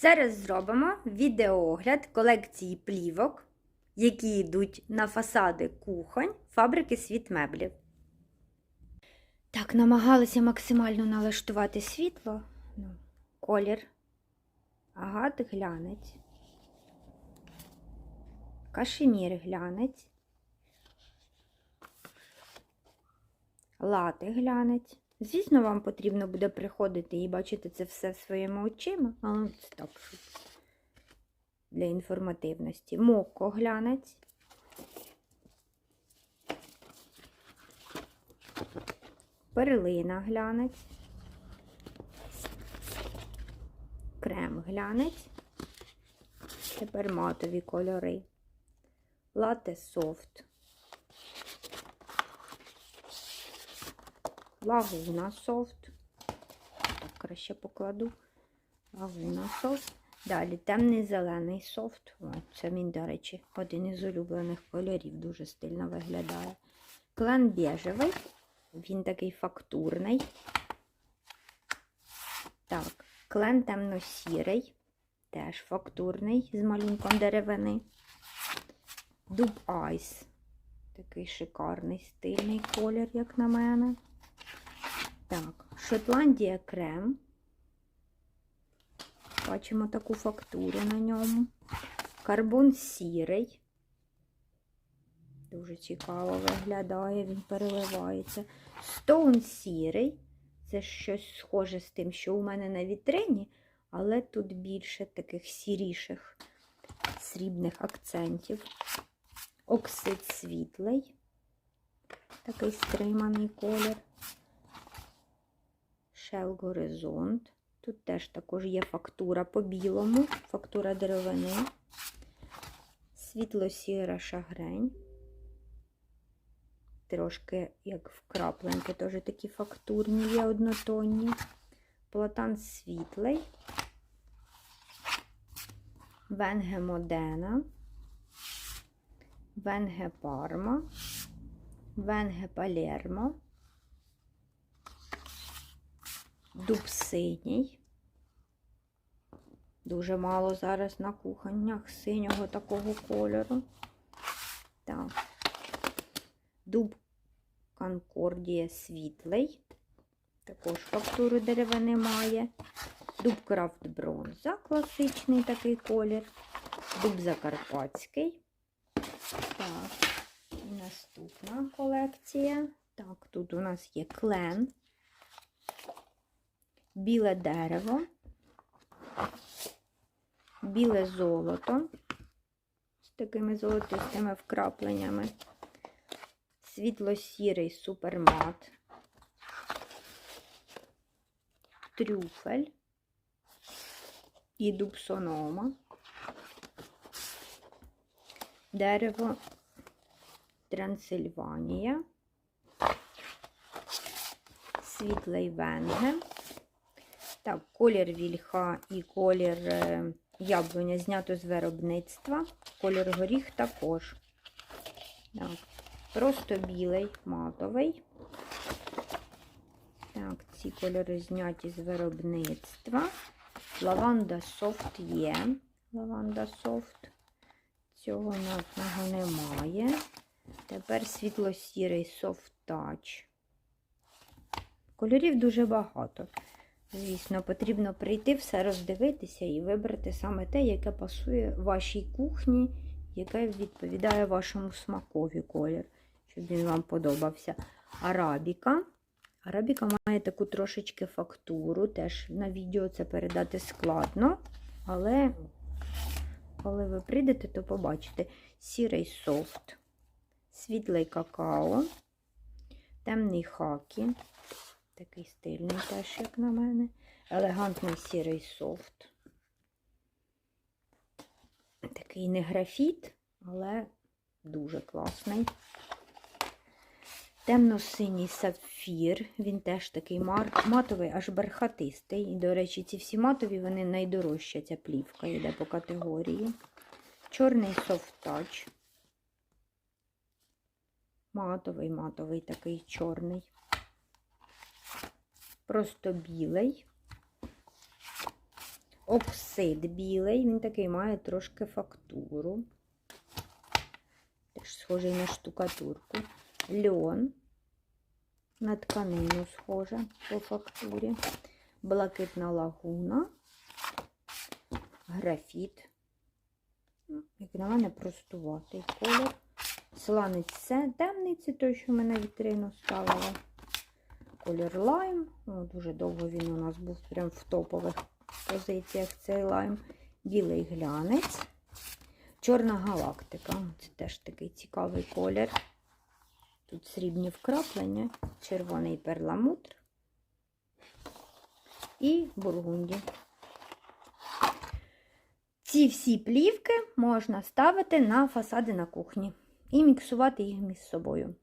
Зараз зробимо відеоогляд колекції плівок, які йдуть на фасади кухонь фабрики світ меблів. Так, намагалися максимально налаштувати світло. Ну, колір. Агат глянець. Кашемір глянець. Лати глянець. Звісно, вам потрібно буде приходити і бачити це все своїми очима, але це так для інформативності. Моко глянець. Перлина глянець. Крем глянець. Тепер матові кольори. Лате софт. Лагуна софт. Так, краще покладу. Лагуна софт. Далі темний зелений софт. О, це він, до речі, один із улюблених кольорів. Дуже стильно виглядає. Клен біжевий. Він такий фактурний. Так, клен темно-сірий. Теж фактурний з малюнком деревини. Дуб Айс. Такий шикарний стильний колір, як на мене. Так, Шотландія крем. Бачимо таку фактуру на ньому. Карбон сірий. Дуже цікаво виглядає, він переливається. Стоун сірий. Це щось схоже з тим, що у мене на вітрині, але тут більше таких сіріших срібних акцентів. Оксид світлий. Такий стриманий колір. Shell Горизонт. Тут теж також є фактура по білому, фактура деревини, світло-сіра шагрень. Трошки, як вкрапленки, теж такі фактурні є однотонні. Платан світлий, Венге Модена, Венге Парма, Венге Палермо. Дуб синій. Дуже мало зараз на кухонях синього такого кольору. Так. Дуб Конкордія світлий. Також фактуру деревини має. Дуб Крафт Бронза, класичний такий колір. Дуб Закарпатський. Так, і наступна колекція. Так, тут у нас є клен біле дерево, біле золото. З такими золотистими вкрапленнями, світло-сірий супермат, трюфель. І дубсонома, дерево. Трансильванія, світлий венге. Так, колір вільха і колір е, яблуня знято з виробництва. Колір горіх також. Так, Просто білий, матовий. Так, ці кольори зняті з виробництва. Лаванда софт є. Лаванда софт. Цього натного немає. Тепер світло-сірий софт тач. Кольорів дуже багато. Звісно, потрібно прийти, все роздивитися і вибрати саме те, яке пасує вашій кухні, яке відповідає вашому смакові колір, щоб він вам подобався. Арабіка. Арабіка має таку трошечки фактуру, теж на відео це передати складно, але коли ви прийдете, то побачите сірий софт, світлий какао, темний хакі. Такий стильний теж, як на мене. Елегантний сірий софт. Такий не графіт, але дуже класний. Темно-синій сапфір. Він теж такий матовий, аж бархатистий. І, до речі, ці всі матові, вони найдорожча ця плівка йде по категорії. Чорний софт-тач. Матовий, матовий такий чорний просто білий. оксид білий, він такий має трошки фактуру. Теж схожий на штукатурку. Льон. На тканину схоже по фактурі. Блакитна лагуна. Графіт. Ну, Як на мене, простуватий колір. Сланець це темний, це той, що ми на вітрину ставили. Колір лайм. Дуже довго він у нас був прям в топових позиціях цей лайм. Білий глянець. Чорна галактика. Це теж такий цікавий колір. Тут срібні вкраплення, червоний перламутр і бургунді. Ці всі плівки можна ставити на фасади на кухні і міксувати їх між собою.